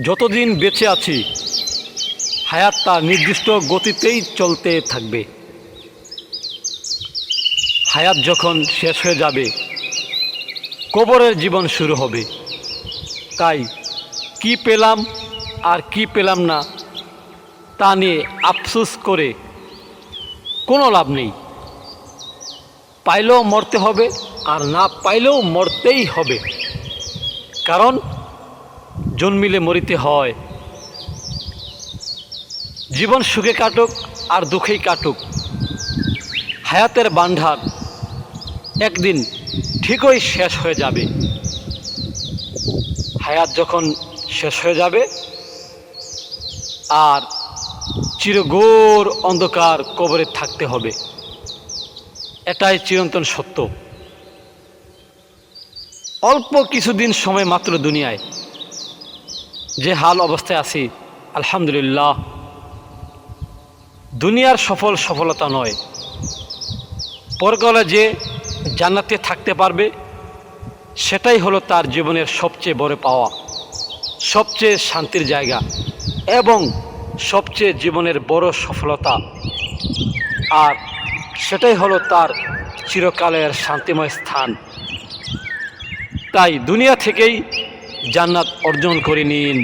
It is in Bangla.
যতদিন বেঁচে আছি, হায়াত তার নির্দিষ্ট গতিতেই চলতে থাকবে। হায়াত যখন শেষ হয়ে যাবে, কবরের জীবন শুরু হবে। তাই কি পেলাম আর কি পেলাম না, তা নিয়ে আফসুস করে কোনো লাভ নেই। পাইলেও মরতে হবে আর না পাইলেও মরতেই হবে। কারণ জন্মিলে মরিতে হয়। জীবন সুখে কাটুক আর দুঃখেই কাটুক। হায়াতের বান্ধার একদিন ঠিকই শেষ হয়ে যাবে। হায়াত যখন শেষ হয়ে যাবে, আর চিরগোর অন্ধকার কবরে থাকতে হবে। এটাই চিরন্তন সত্য। অল্প কিছুদিন সময় মাত্র দুনিয়ায়। যে হাল অবস্থায় আছি, আলহামদুলিল্লাহ, দুনিয়ার সফল সফলতা নয়। পরকালে যে জান্নাতে থাকতে পারবে, সেটাই হলো তার জীবনের সবচেয়ে বড় পাওয়া, সবচেয়ে শান্তির জায়গা এবং সবচেয়ে জীবনের বড় সফলতা। আর সেটাই হলো তার চিরকালের শান্তিময় স্থান। তাই দুনিয়া থেকেই জান্নাত অর্জন করে নিন।